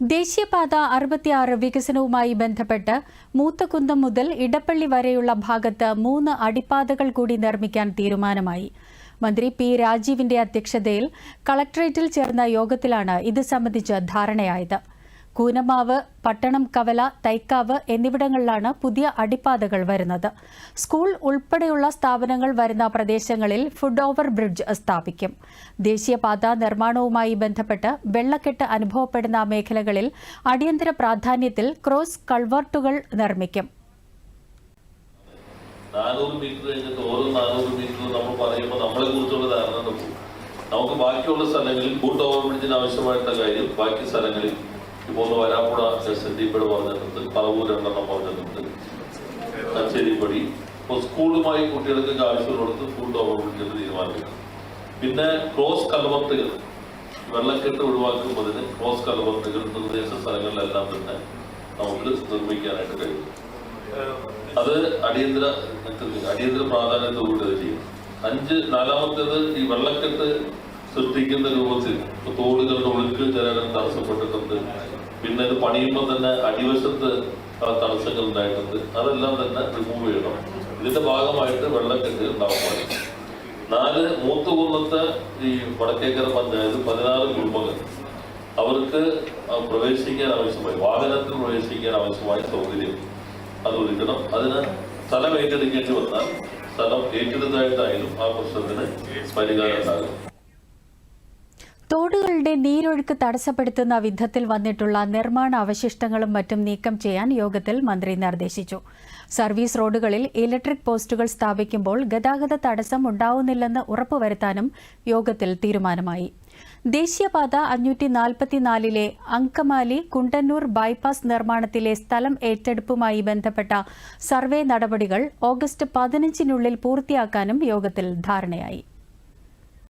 ദേശീയപാത അറുപത്തിയാറ് വികസനവുമായി ബന്ധപ്പെട്ട് മൂത്തകുന്തം മുതൽ ഇടപ്പള്ളി വരെയുള്ള ഭാഗത്ത് മൂന്ന് അടിപ്പാതകൾ കൂടി നിർമ്മിക്കാൻ തീരുമാനമായി. മന്ത്രി പി രാജീവിന്റെ അധ്യക്ഷതയിൽ കളക്ടറേറ്റിൽ ചേർന്ന യോഗത്തിലാണ് ഇത് സംബന്ധിച്ച് ധാരണയായത്. കൂനമാവ് പട്ടണം കവല തൈക്കാവ് എന്നിവിടങ്ങളിലാണ് പുതിയ അടിപ്പാതകൾ വരുന്നത്. സ്കൂൾ ഉൾപ്പെടെയുള്ള സ്ഥാപനങ്ങൾ വരുന്ന പ്രദേശങ്ങളിൽ ഫുഡ് ഓവർ ബ്രിഡ്ജ് സ്ഥാപിക്കും. ദേശീയപാത നിർമ്മാണവുമായി ബന്ധപ്പെട്ട് വെള്ളക്കെട്ട് അനുഭവപ്പെടുന്ന മേഖലകളിൽ അടിയന്തര പ്രാധാന്യത്തിൽ ക്രോസ് കൾവർട്ടുകൾ നിർമ്മിക്കും. നാനൂറ് മീറ്റർ മീറ്റർ നമ്മൾ പറയുമ്പോൾ നമുക്ക് ബാക്കിയുള്ള സ്ഥലങ്ങളിൽ ഫുഡ് ഓവർ ബ്രിഡ്ജിന് ആവശ്യമായിട്ടുള്ള കാര്യം ബാക്കി സ്ഥലങ്ങളിൽ ഒന്ന് വരാപ്പുഴ പിയുടെ പറഞ്ഞിട്ടുണ്ട് പറവൂർ രണ്ടെണ്ണം പറഞ്ഞിട്ടുണ്ട്. കച്ചേരിപ്പടി ഇപ്പൊ സ്കൂളുമായി കുട്ടികൾക്ക് ആവശ്യമുള്ളിടത്ത് കൊടുത്ത് സ്കൂൾ ബ്രിഡ്ജിന് തീരുമാനിക്കണം പിന്നെ ക്രോസ് കൽവർട്ടുകൾ വെള്ളക്കെട്ട് ഒഴിവാക്കുന്നതിന് ക്രോസ് കൽവർട്ടുകൾ നിർദ്ദേശ സ്ഥലങ്ങളിലെല്ലാം തന്നെ നമുക്ക് നിർമ്മിക്കാനായിട്ട് കഴിയും. അത് അടിയന്തര അടിയന്തര പ്രാധാന്യത്തോടുകൂടി അത് ചെയ്യും. അഞ്ച് നാലാമത്തേത് ഈ വെള്ളക്കെട്ട് സൃഷ്ടിക്കുന്ന രൂപത്തിൽ തോടുകളുടെ ഒഴുക്ക് ജലനം തടസ്സപ്പെട്ടിട്ടുണ്ട്. പിന്നെ ഇത് പണിയുമ്പോൾ തന്നെ അടിവശത്ത് തടസ്സങ്ങൾ ഉണ്ടായിട്ടുണ്ട്. അതെല്ലാം തന്നെ റിമൂവ് ചെയ്യണം. ഇതിന്റെ ഭാഗമായിട്ട് വെള്ളക്കെട്ട് ഉണ്ടാവാൻ പാടില്ല. നാല് മൂത്തുകുന്നത്ത് ഈ വടക്കേക്കര പഞ്ചായത്ത് പതിനാറ് കുടുംബങ്ങൾ. അവർക്ക് പ്രവേശിക്കാൻ ആവശ്യമായി. വാഹനത്തിൽ പ്രവേശിക്കാൻ ആവശ്യമായ സൗകര്യം അത് ഒരുക്കണം. അതിന് സ്ഥലം ഏറ്റെടുക്കേണ്ടി വന്നാൽ സ്ഥലം ഏറ്റെടുത്തായിട്ടായാലും ആ പ്രശ്നത്തിന് പരിഹാരം ഉണ്ടാകും. തോടുകളുടെ നീരൊഴുക്ക് തടസ്സപ്പെടുത്തുന്ന വിധത്തിൽ വന്നിട്ടുള്ള നിർമ്മാണ അവശിഷ്ടങ്ങളും മറ്റും നീക്കം ചെയ്യാൻ യോഗത്തിൽ മന്ത്രി നിർദ്ദേശിച്ചു. സർവീസ് റോഡുകളിൽ ഇലക്ട്രിക് പോസ്റ്റുകൾ സ്ഥാപിക്കുമ്പോൾ ഗതാഗത തടസ്സം ഉണ്ടാവുന്നില്ലെന്ന് ഉറപ്പുവരുത്താനും യോഗത്തിൽ തീരുമാനമായി. ദേശീയപാത അഞ്ഞൂറ്റി നാൽപ്പത്തിനാലിലെ അങ്കമാലി കുണ്ടന്നൂർ ബൈപ്പാസ് നിർമ്മാണത്തിലെ സ്ഥലം ഏറ്റെടുപ്പുമായി ബന്ധപ്പെട്ട സർവേ നടപടികൾ ഓഗസ്റ്റ് പതിനഞ്ചിനുള്ളിൽ പൂർത്തിയാക്കാനും യോഗത്തിൽ ധാരണയായി.